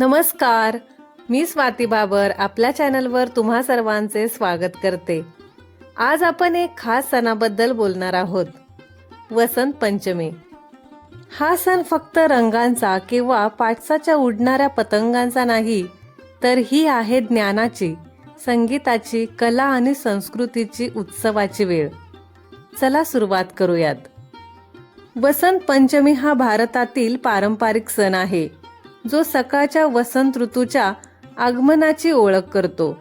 नमस्कार. मी स्वाती बाबर आपल्या चॅनलवर तुम्हा सर्वांचे स्वागत करते. आज आपण एक खास सणाबद्दल बोलणार आहोत. वसंत पंचमी. हा सण फक्त रंगांचा किंवा पाटसाच्या उडणाऱ्या पतंगांचा नाही तर ही आहे ज्ञानाची संगीताची कला आणि संस्कृतीची उत्सवाची वेळ. चला सुरुवात करूयात. वसंत पंचमी हा भारतातील पारंपरिक सण आहे. जो सकाळच्या वसंत ऋतूच्या आगमनाची ओळख करतो.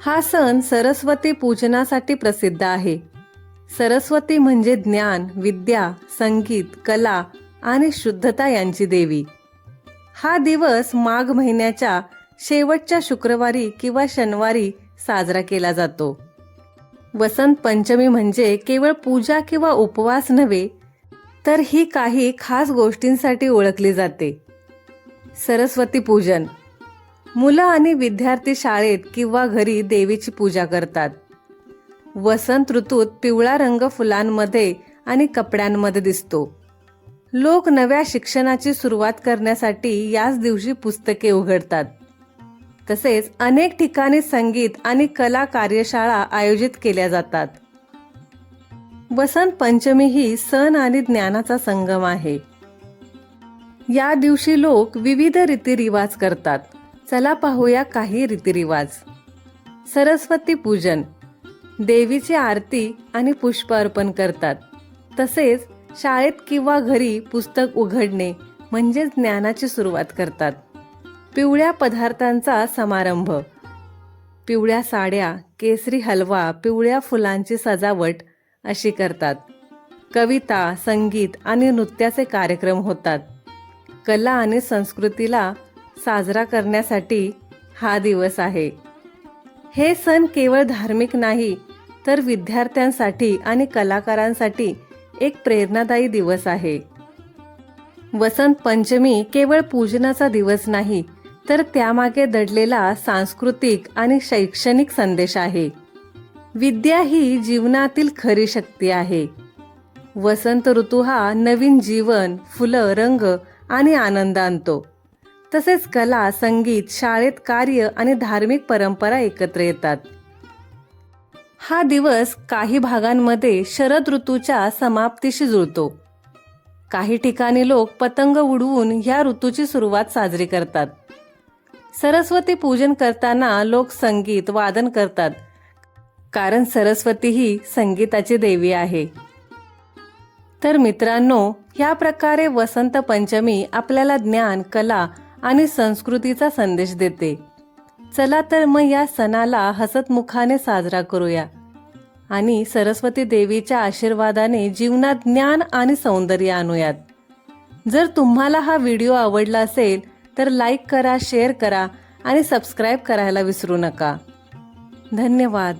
हा सण सरस्वती पूजनासाठी प्रसिद्ध आहे. सरस्वती म्हणजे ज्ञान विद्या संगीत कला आणि शुद्धता यांची देवी. हा दिवस माघ महिन्याच्या शेवटच्या शुक्रवारी किंवा शनिवारी साजरा केला जातो. वसंत पंचमी म्हणजे केवळ पूजा किंवा उपवास नव्हे तर ही काही खास गोष्टींसाठी ओळखली जाते. सरस्वती पूजन. मुलं आणि विद्यार्थी शाळेत किंवा घरी देवीची पूजा करतात. वसंत ऋतूत पिवळा रंग फुलांमध्ये आणि कपड्यांमध्ये दिसतो. लोक नव्या शिक्षणाची सुरुवात करण्यासाठी याच दिवशी पुस्तके उघडतात. तसेच अनेक ठिकाणी संगीत आणि कला कार्यशाळा आयोजित केल्या जातात. वसंत पंचमी ही सण आणि ज्ञानाचा संगम आहे. या दिवशी लोक विविध रीतिरिवाज करतात. चला पाहूया काही रीतिरिवाज. सरस्वती पूजन. देवीची आरती आणि पुष्प अर्पण करतात. तसेच शाळेत किंवा घरी पुस्तक उघडणे म्हणजे ज्ञानाची सुरुवात करतात. पिवळ्या पदार्थांचा समारंभ. पिवळ्या साड्या केसरी हलवा पिवळ्या फुलांची सजावट अशी करतात. कविता संगीत आणि नृत्याचे कार्यक्रम होतात. कला आणि संस्कृतीला साजरा करण्यासाठी हा दिवस आहे. हे सण केवळ धार्मिक नाही तर विद्यार्थ्यांसाठी आणि कलाकारांसाठी एक प्रेरणादायी दिवस आहे. वसंत पंचमी केवळ पूजनाचा दिवस नाही तर त्यामागे दडलेला सांस्कृतिक आणि शैक्षणिक संदेश आहे. विद्या ही जीवनातील खरी शक्ती आहे. वसंत ऋतू हा नवीन जीवन फुलं रंग आणि आनंद आणतो तसेच कला संगीत शाळेत कार्य आणि धार्मिक परंपरा एकत्र येतात. हा दिवस काही भागांमध्ये शरद ऋतूच्या समाप्तीशी जुळतो. काही ठिकाणी लोक पतंग उडवून ह्या ऋतूची सुरुवात साजरी करतात. सरस्वती पूजन करताना लोक संगीत वादन करतात. कारण सरस्वती ही संगीताची देवी आहे. तर मित्रांनो ह्या प्रकारे वसंत पंचमी आपल्याला ज्ञान कला आणि संस्कृतीचा संदेश देते. चला तर मग या सणाला हसतमुखाने साजरा करूया. आणि सरस्वती देवीच्या आशीर्वादाने जीवनात ज्ञान आणि सौंदर्य आणूयात. जर तुम्हाला हा व्हिडिओ आवडला असेल तर लाईक करा शेअर करा आणि सबस्क्राईब करायला विसरू नका. धन्यवाद.